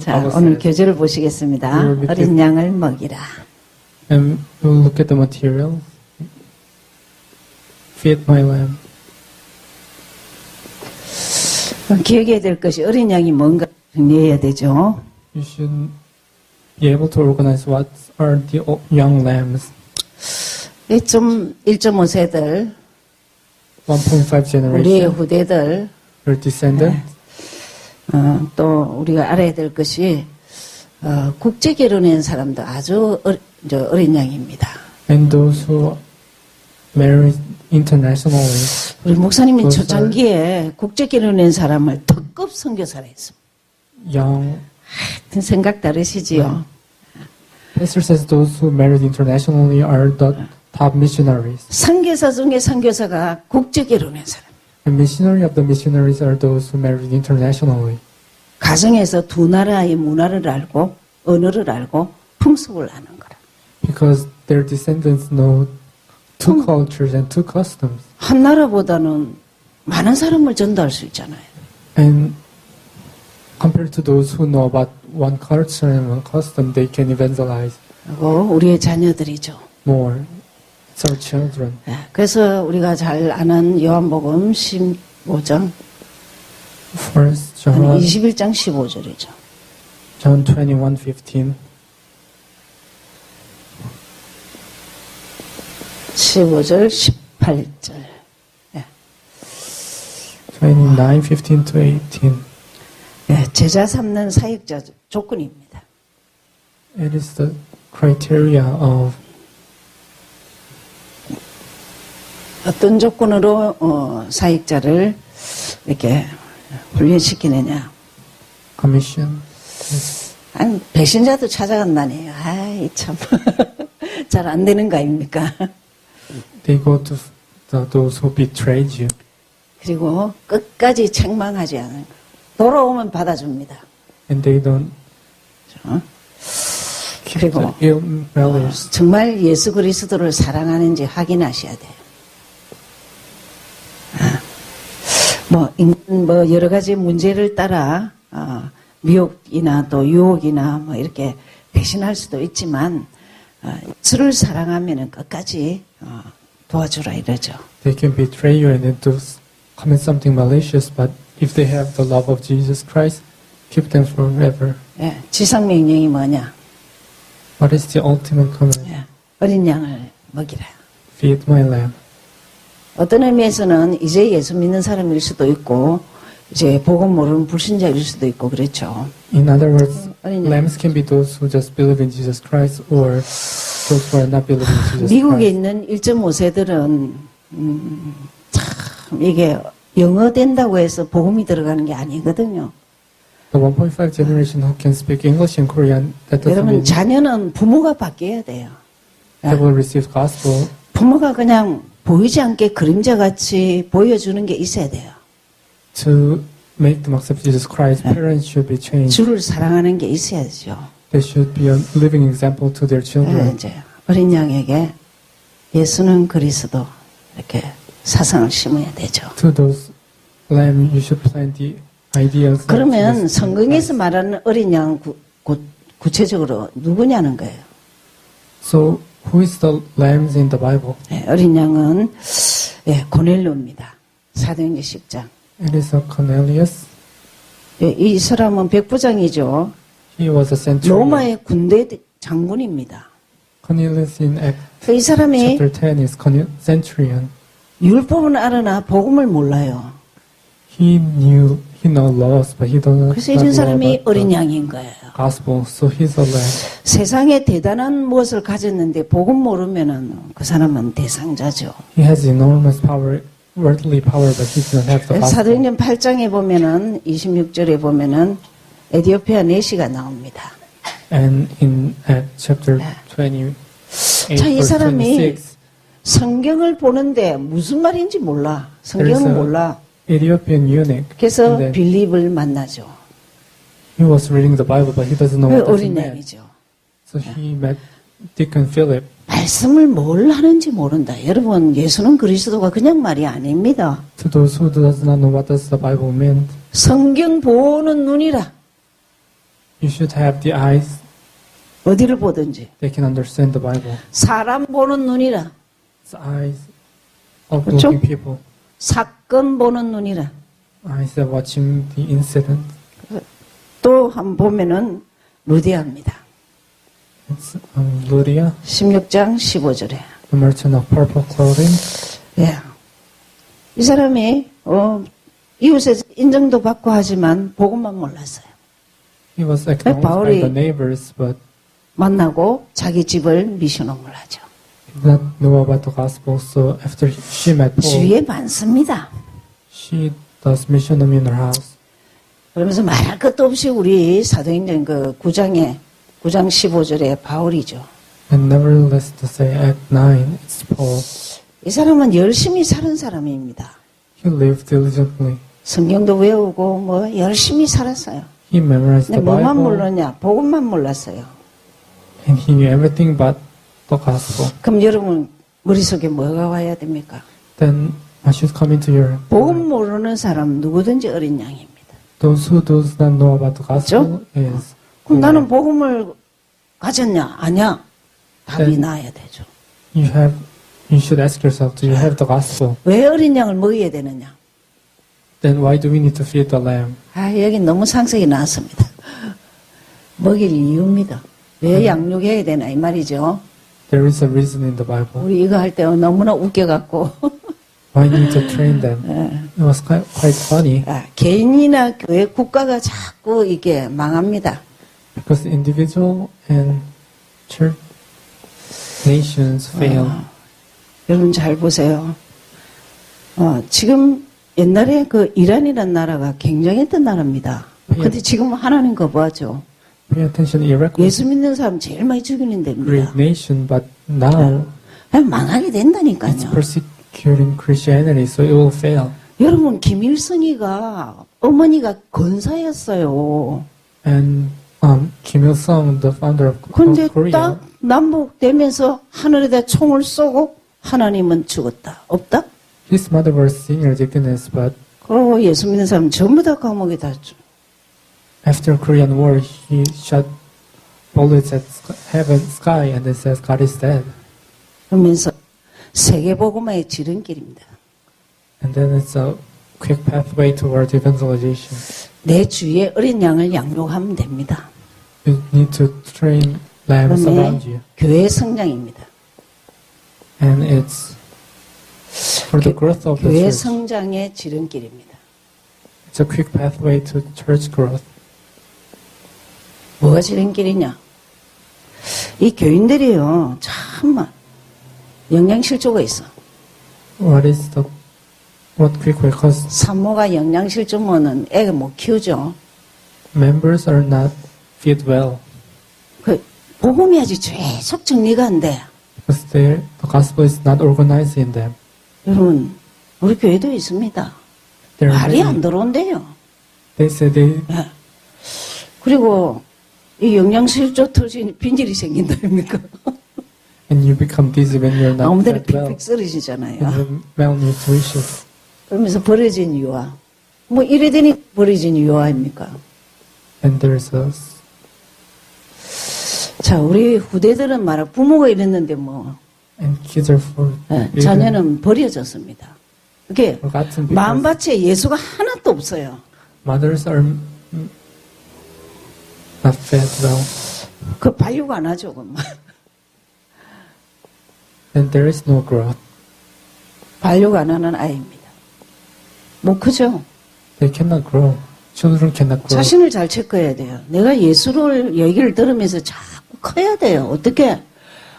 자, 오늘 교재를 보시겠습니다. 어린 양을 먹이라. and we'll look at the material. Feed my lamb. 기억해야 될 것이 어린 양이 뭔가 정리해야 되죠. You should be able to organize what are the young lambs. 1.5세들, 1.5 우리의 generation, 후대들, your descendant, 어, 또 우리가 알아야 될 것이 어, 국제 결혼한 사람도 아주 어, 저 어린 양입니다. and those who marry internationally. 우리 목사님이 초창기에 국제 결혼한 사람을 특급 선교사라 했습니다. Young 하여튼 생각 다르시지요. pastor says those who married internationally are the top missionaries. 선교사 중에 선교사가 국제 결혼한 사람. And missionary of the missionaries are those who married internationally. 가정에서 두 나라의 문화를 알고 언어를 알고 풍습을 아는 거라. Because their descendants know two 음. cultures and two customs. 한 나라보다는 많은 사람을 전도할 수 있잖아요. And compared to those who know about one culture and one custom, they can evangelize 그리고 우리의 자녀들이죠. more. Our children. 예, 그래서 우리가 잘 아는 요한복음 15장, First 아니, John, 21장 15절이죠. John 21, 15. 15절, 18절. 29, 15 to 18. 예, 제자 삼는 사역자 조건입니다. It is the criteria of 어떤 조건으로 어, 사역자를 이렇게 훈련시키느냐. commission. 아니, 배신자도 찾아간다니. 아이, 참. 잘 안 되는 거 아닙니까? They go to those who betrayed you. 그리고 끝까지 책망하지 않은 거. 돌아오면 받아줍니다. And they don't 어? 그리고. 정말 예수 그리스도를 사랑하는지 확인하셔야 돼요. 아, 뭐, 인- 뭐 여러 가지 문제를 따라 어, 미혹이나 또 유혹이나 뭐 이렇게 배신할 수도 있지만 어, 예수를 사랑하면은 끝까지 어, 도와주라 이러죠. They can betray you and then do commit something malicious, but if they have the love of Jesus Christ, keep them forever. 예, 지상 명령이 뭐냐? What is the ultimate command? 예, 어린 양을 먹이라. Feed my lamb. 어떤 의미에서는 이제 예수 믿는 사람일 수도 있고 이제 복음 모르는 불신자일 수도 있고 그렇죠. In other words, lambs can be those who just believe in Jesus Christ or those who are not believing in Jesus 미국에 Christ. 있는 1.5세들은 음, 참 이게 영어 된다고 해서 복음이 들어가는 게 아니거든요. The 1.5 generation who can speak English and Korean, that doesn't 여러분 mean 자녀는 부모가 바뀌어야 돼요. they will receive gospel. 부모가 그냥 보이지 않게 그림자 같이 보여주는 게 있어야 돼요. To make them accept Jesus Christ, parents should be changed. 주를 사랑하는 게 있어야죠. They should be a living example to their 예, children. 이제 어린 양에게 예수는 그리스도 이렇게 사상을 심어야 되죠. To those lamb, you should plant the ideas. 그러면 성경에서. 말하는 어린 양 구, 구, 구체적으로 누구냐는 거예요. So, who is the lambs in the Bible? 예, 어린 양은 예, 고넬료입니다. 사도행전 10장. It is a Cornelius. 예, 이 사람은 백부장이죠. He was a centurion. 로마의 군대 장군입니다. Cornelius in Acts 그이 사람이 chapter 10 is centurion. 율법은 알아나 복음을 몰라요. He knew, he but he 그래서 이런 know 사람이 어린 양인 거예요. gospel. So he's a lamb. 세상에 대단한 무엇을 가졌는데 복음 모르면은 그 사람은 대상자죠. He has enormous power, worldly power, but he doesn't have the gospel. 사도행전 8장에 보면은 26절에 보면은 에디오피아 내시가 나옵니다. And in Acts chapter 네. 28, 자, 이 사람이 26, 성경을 보는데 무슨 말인지 몰라. 성경은 There's a- 몰라. Ethiopian eunuch. 그래서 빌립을 만나죠. he was reading the Bible, but he doesn't know 그 what does it 어린 mean. 양이죠. So he met Deacon Philip. 말씀을 뭘 하는지 모른다. 여러분, 예수는 그리스도가 그냥 말이 아닙니다. To those who does not know what does the Bible mean, 성경 보는 눈이라. You should have the eyes 어디를 보든지 that can understand the Bible. 사람 보는 눈이라 It's eyes of 그렇죠? looking people. 사 건 보는 눈이라 Eyes that watching the incident. 또한번 보면은 루디아입니다. It's um, Lydia, 16장 15절에 the merchant of purple clothing. 예. 이 사람이 어, 이웃에서 인정도 받고 하지만 복음만 몰랐어요. He was acknowledged by the neighbors, but 만나고 자기 집을 미션홈을 하죠. Not know about the gospel. So after she met Paul, 주위에 많습니다. she does mission in her house. 그러면서 말할 것도 없이 우리 사도행전 그 9장에 9장 15절에 바울이죠. And nevertheless, to say at nine, it's Paul. 이 사람은 열심히 사는 사람입니다. He lived diligently. 성경도 외우고 뭐 열심히 살았어요. He memorized 근데 the 뭐만 Bible, 몰랐냐? 복음만 몰랐어요. and he knew everything but the gospel. 그럼 여러분 머릿속에 뭐가 와야 됩니까? Then I should come into your 복음 모르는 사람 누구든지 어린 양입니다. Those who does not know about the gospel is 그럼 나는 복음을 가졌냐? 아니야. 답이 네. 나야 되죠. you have you should ask yourself, do you have the gospel? 왜 어린 양을 먹여야 되느냐? Then why do we need to feed the lamb? 아, 여기 너무 상세히 나왔습니다. 먹일 이유입니다. 왜 양육해야 되나 이 말이죠. There is a reason in the Bible. 우리 이거 할 때 너무나 웃겨갖고 Why need to train them? 예. It was quite, quite funny 아, 개인이나 교회 국가가 자꾸 이게 망합니다. because individual and church nations fail. 아, 여러분 잘 보세요. 어, 지금 옛날에 그 이란이라는 나라가 굉장했던 나라입니다. 근데 지금 하나님 거 뭐하죠? Pay attention, Iraq 예수 믿는 사람 제일 많이 죽이는 데입니다. great nation, but now 망하게 it's 된다니까요. persecuting Christianity, so it will fail. 여러분 김일성이가 어머니가 건사였어요. And um, Kim Il Sung, the founder of, 근데 of Korea, 딱 남북 되면서 하늘에다 총을 쏘고 하나님은 죽었다. 없다? his mother was senior deaconess, but 그리고 예수 믿는 사람 전부 다 감옥에 다 죽- After Korean War, he shot bullets at sk- heaven sky and then says God is dead. 그러면서 세계복음화의 지름길입니다. And then it's a quick pathway toward evangelization. 내 주위에 어린 양을 양육하면 됩니다. You need to train lambs around you. 그다음에 교회 성장입니다. And it's for the growth of the 교회 church. 성장의 지름길입니다. It's a quick pathway to church growth. 뭐가 지름길이냐? 이 교인들이요, 참 영양실조가 있어. What is the what quick way? Because 산모가 영양실조면은 애가 못 키우죠. members are not fed well 그 복음이 아직 계속 정리가 안 돼. because the gospel is not organized in them. 여러분, 우리 교회도 있습니다. There 말이 안 들어온대요. they say they 예. 그리고 이 영양실조 터진 빈질이 생긴다입니까? and you become dizzy when you're not 아무데나. 픽픽 쓰러지잖아요. Malnutrition. 그러면서 버려진 유아. 뭐 이래 되니 버려진 유아입니까? And there's a 자, 우리 후대들은 말아 부모가 이랬는데 뭐 and kids are for 예, 자녀는 버려졌습니다. because 마음밭에 예수가 하나도 없어요. mothers are mm, well. 그 발육 안 하죠, 그만. And there is no growth. 발육 안 하는 아이입니다. 못 크죠? They cannot grow. Children cannot grow. 자신을 잘 체크해야 돼요. 내가 예수를 얘기를 들으면서 자꾸 커야 돼요. 어떻게?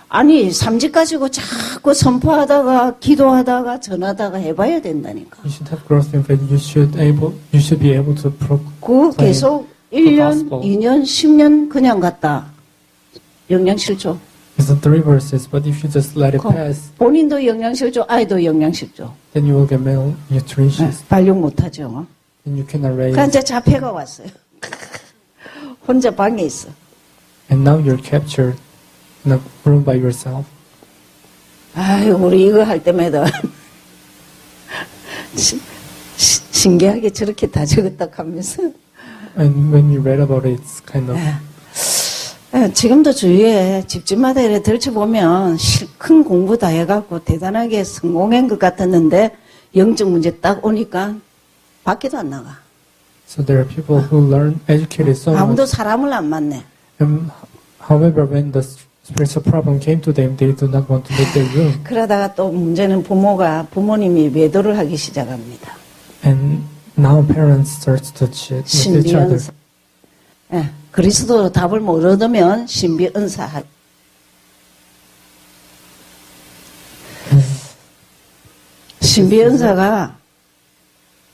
아니, 삼직 가지고 자꾸 선포하다가, 기도하다가, 전하다가 해봐야 된다니까. You should have growth in faith. You should able. You should be able to pro. 그 계속 1년, gospel. 2년, 10년 그냥 갔다. 영양실조. It's the three verses, but if you just let it 그 pass, 본인도 영양실조, 아이도 영양실조. then you will get 네, malnutrition, 발육 못하죠. and you cannot raise. 그러니까 이제 자폐가 왔어요. 혼자 방에 있어. And now you're captured in a room by yourself. 아유, 우리 이거 할 때마다 시- 시- 신기하게 저렇게 다 적었다 하면서 And when you read about it, it's kind of 예. 예, 지금도 주위에 집집마다 이렇게 들춰보면 실- 큰 공부 다 해갖고 대단하게 성공한 것 같았는데 영적 문제 딱 오니까 밖에도 안 나가. so there are people who learn educated so 아무도 much. 사람을 안 만내. And however, when the spiritual problem came to them, they do not want to leave their room. 그러다가 또 문제는 부모가 부모님이 외도를 하기 시작합니다. And now parents start to cheat with each other. 신비언사. 예, 그리스도 답을 못 얻으면 신비언사. 신비언사가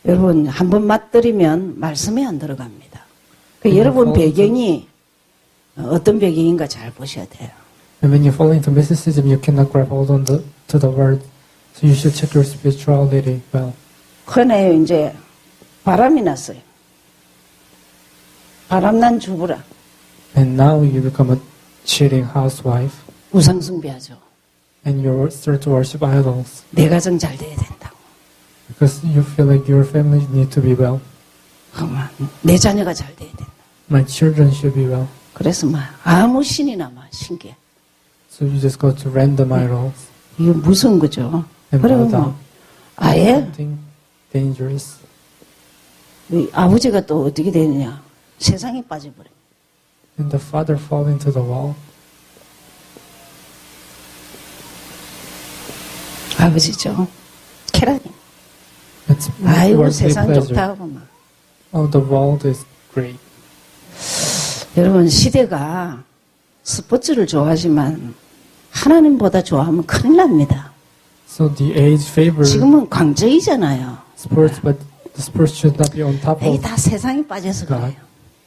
여러분 한 번 맛들이면 말씀에 안 들어갑니다. 그 음, 여러분 어, 배경이 어떤 배경인가 잘 보셔야 돼요. And when you fall into mysticism, you cannot grab hold on the, to the word. So you should check your spirituality well. 그네 이제 바람이 났어요. 바람난 주부라 And now you become a cheating housewife, 우상 숭배하죠. and you start to worship idols 내 가정 잘 돼야 된다고. because you feel like your family need to be well. 그만 내 자녀가 잘 돼야 된다. My children should be well. 그래서 막 아무 신이나 막 신기해. So you just go to random idols 이게 무서운 거죠. 그리고. 뭐 아예 Something dangerous. 이 아버지가 또 어떻게 되느냐. 세상에 빠져버려. And the father fall into the wall. 아버지죠. It's 아이고 세상 pleasure. 좋다고 막. Oh, the world is great. 여러분 시대가 스포츠를 좋아하지만 하나님보다 좋아하면 큰일 납니다. So the age 지금은 광적이잖아요. sports, but sports should not be on top 이게 of 다 세상에 빠져서 God. 그래요.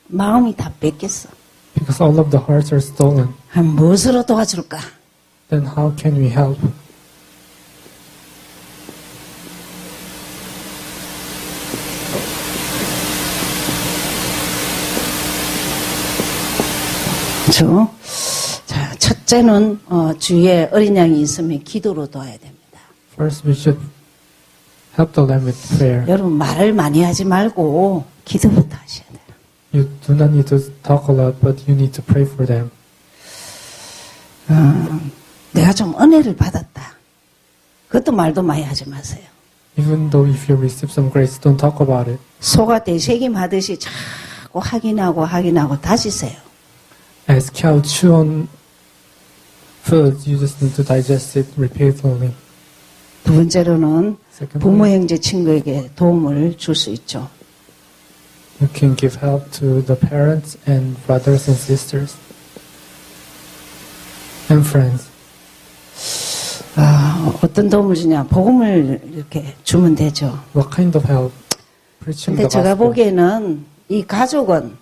마음이 다 뺏겼어. because all of the hearts are stolen. 아, 무엇으로 도와줄까? Then how can we help? 그렇죠? 자, 첫째는 어, 주위에 어린 양이 있으면 기도로 도와야 됩니다. First, we should help the lamb with prayer. 여러분 말을 많이 하지 말고 기도부터 하셔야 돼요. You do not need to talk a lot, but you need to pray for them. 어, 내가 좀 은혜를 받았다. 그것도 말도 많이 하지 마세요. Even though if you receive some grace, don't talk about it. 소가 되새김 하듯이 자꾸 확인하고 확인하고 다지세요. As cow chew on food, you just need to digest it repeatedly. 두 번째로는 부모 형제 친구에게 도움을 줄 수 있죠. you can give help to the parents and brothers and sisters and friends. 아, 어떤 도움을 주냐? 복음을 이렇게 주면 되죠. What kind of help? 근데 제가. 보기에는 이 가족은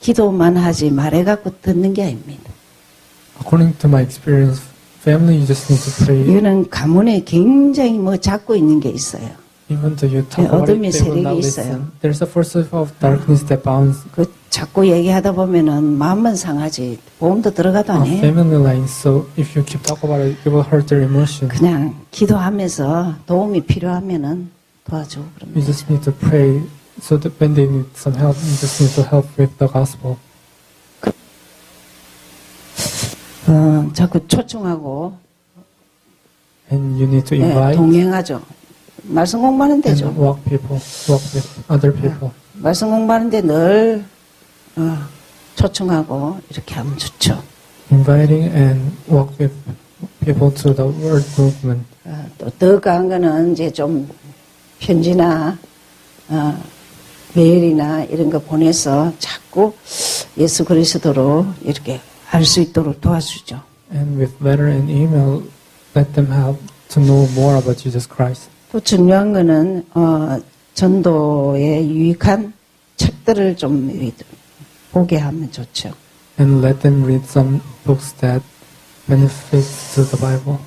기도만 하지 말해 갖고 듣는 게 아닙니다. According to my experience, family you just need to pray. 이거는 가문에 굉장히 뭐 잡고 있는 게 있어요. Even though you talk 네, about it, they will not listen. There's a force of darkness that bounds 그 자꾸 얘기하다 보면은 마음만 상하지 보험도 들어가도 안 해요. family lines. So if you keep talking about it, it will hurt their emotions. 그냥 기도하면서 도움이 필요하면은 도와주고 You 그럽니다. just need to pray so that when they need some help, you just need to help with the gospel. 어, 자꾸 초청하고 And you need to 예, invite 동행하죠. 말씀 공부하는 데죠. and walk people, walk with other people. 말씀 공부하는데 늘 어, 초청하고 이렇게 하면 좋죠. Inviting and walk with people to the word movement. 어, 또더 강한 거는 이제 좀 편지나 어, 메일이나 이런 거 보내서 자꾸 예수 그리스도로 이렇게 알 수 있도록 도와주죠. And with letter and email, let them help to know more about Jesus Christ. 또 중요한 거는 어, 전도에 유익한 책들을 좀 보게 하면 좋죠. And let them read some books that benefit to the Bible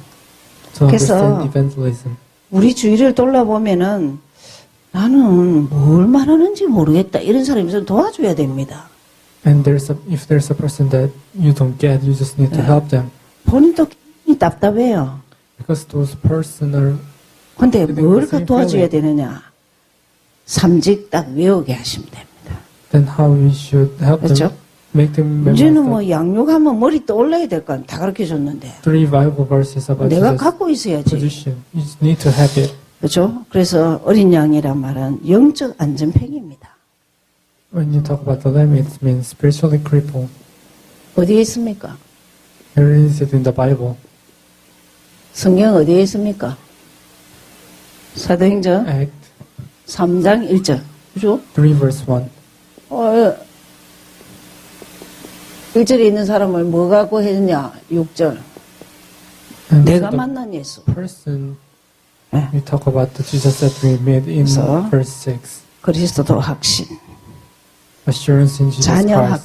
to 그래서 evangelism. 우리 주위를 돌아보면은 나는 뭘 말하는지 모르겠다 이런 사람이 있으면 도와줘야 됩니다. And there's a, if there's a person that you don't get, you just need to help them 본인도 굉장히 답답해요. because those person are 근데 뭘그 도와줘야. 되느냐? 삼직 딱 외우게 하시면 됩니다. then how we should help 그렇죠? them, make them 문제는 뭐 양육하면 머리 떠올라야 될거다 가르쳐 줬는데 three Bible verses about 내가 갖고 있어야지. position. You need to have it. 그렇죠? 그래서 어린 양이란 말은 영적 안전팽입니다. When you talk about the lamb, it means spiritually crippled. 어디에 있습니까? Where is it in the Bible? 성경 어디에 있습니까? 사도행전 Act 3장 1절. 그죠? 3 verse 1. 어, 1절에 있는 사람을 뭐 갖고 했냐? 6절. And 내가 만난 예수. person 네. we talk about the Jesus that we met in verse 6. 그리스도 확신, 자녀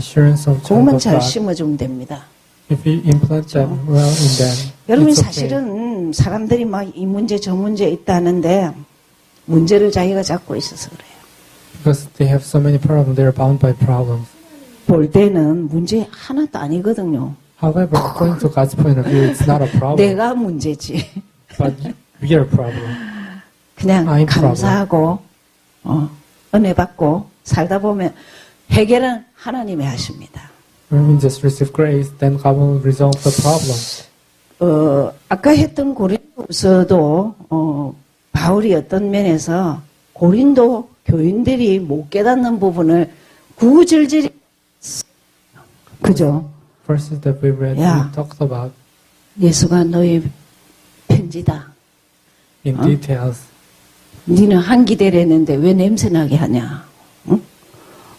child 그것만 잘. 심어주면 됩니다. If we implant that well in them, 여러분. 사실은 사람들이 막 이 문제 저 문제 있다는데 문제를 자기가 잡고 있어서 그래요. Because they have so many problems, they are bound by problems. 볼 때는 문제 하나도 아니거든요. However, according to God's point of view, it's not a problem, 내가 문제지. but we are problem. 그냥 I'm 감사하고 어, 은혜 받고 살다 보면 해결은 하나님이 하십니다. When we just receive grace, then God will resolve the problem. 어, 아까 했던 고린도서도 어, 바울이 어떤 면에서 고린도 교인들이 못 깨닫는 부분을 구구절절히 그죠? Verses that we read, we talked about 예수가 너의 편지다. in 어? details. 니는 한 기대를 했는데 왜 냄새나게 하냐? 응?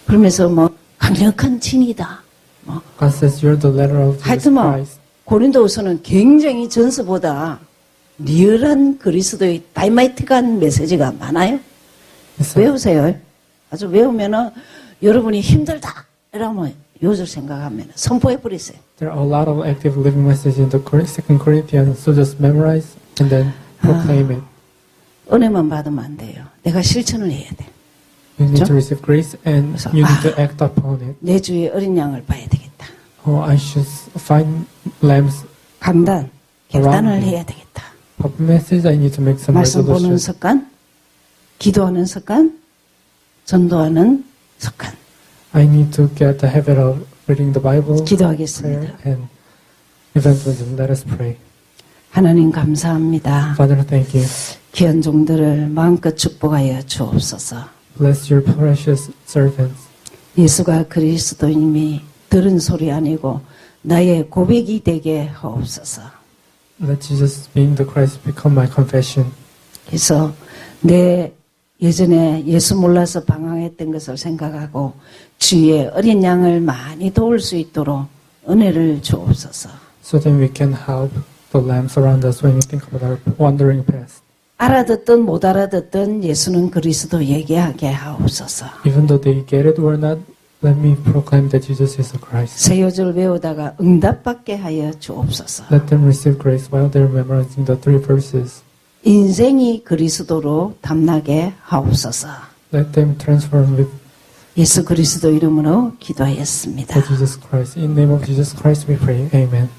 그러면서 뭐 강력한 진이다. 뭐 하여튼 뭐. 고린도후서는 굉장히 전서보다 리얼한 그리스도의 다이마이트한 메시지가 많아요. 외우세요. 아주 외우면은 여러분이 힘들다 이러면 요절 생각하면 선포해 버리세요. There are a lot of active living messages in the Second Corinthians, so just memorize and then proclaim it. 은혜만 받으면 안 돼요. 내가 실천을 해야 돼. You need 그렇죠? to receive grace and 그래서, you need to 아. act upon it. 내 주의 어린 양을 봐야 되겠다. Oh, I should find lambs. 감단, 결단을. 해야 되겠다. Public message, I need to make some 말씀 보는. 습관, 기도하는 습관, 전도하는 습관. I need to get the habit of reading the Bible, 기도하겠습니다. and evangelism. Let us pray. 하나님 감사합니다. Father, thank you. 귀한 종들을 마음껏 축복하여 주옵소서. Bless your precious servants. 예수가 그리스도님이 들은 소리 아니고 나의 고백이 되게 하옵소서. Let Jesus, being the Christ, become my confession. 그래서 내 예전에 예수 몰라서 방황했던 것을 생각하고 주의 어린 양을 많이 도울 수 있도록 은혜를 주옵소서. so that we can help the lambs around us when we think about our wandering past. 알아듣든 못 알아듣든 예수는 그리스도 얘기하게 하옵소서. Even though they get it or not, let me proclaim that Jesus is the Christ. 세 요절 외우다가 응답받게 하여 주옵소서. Let them receive grace while they're memorizing the three verses. 인생이 그리스도로 담나게 하옵소서. Let them transform with 예수 그리스도 이름으로 기도하였습니다. the Jesus Christ. In the name of Jesus Christ we pray. Amen.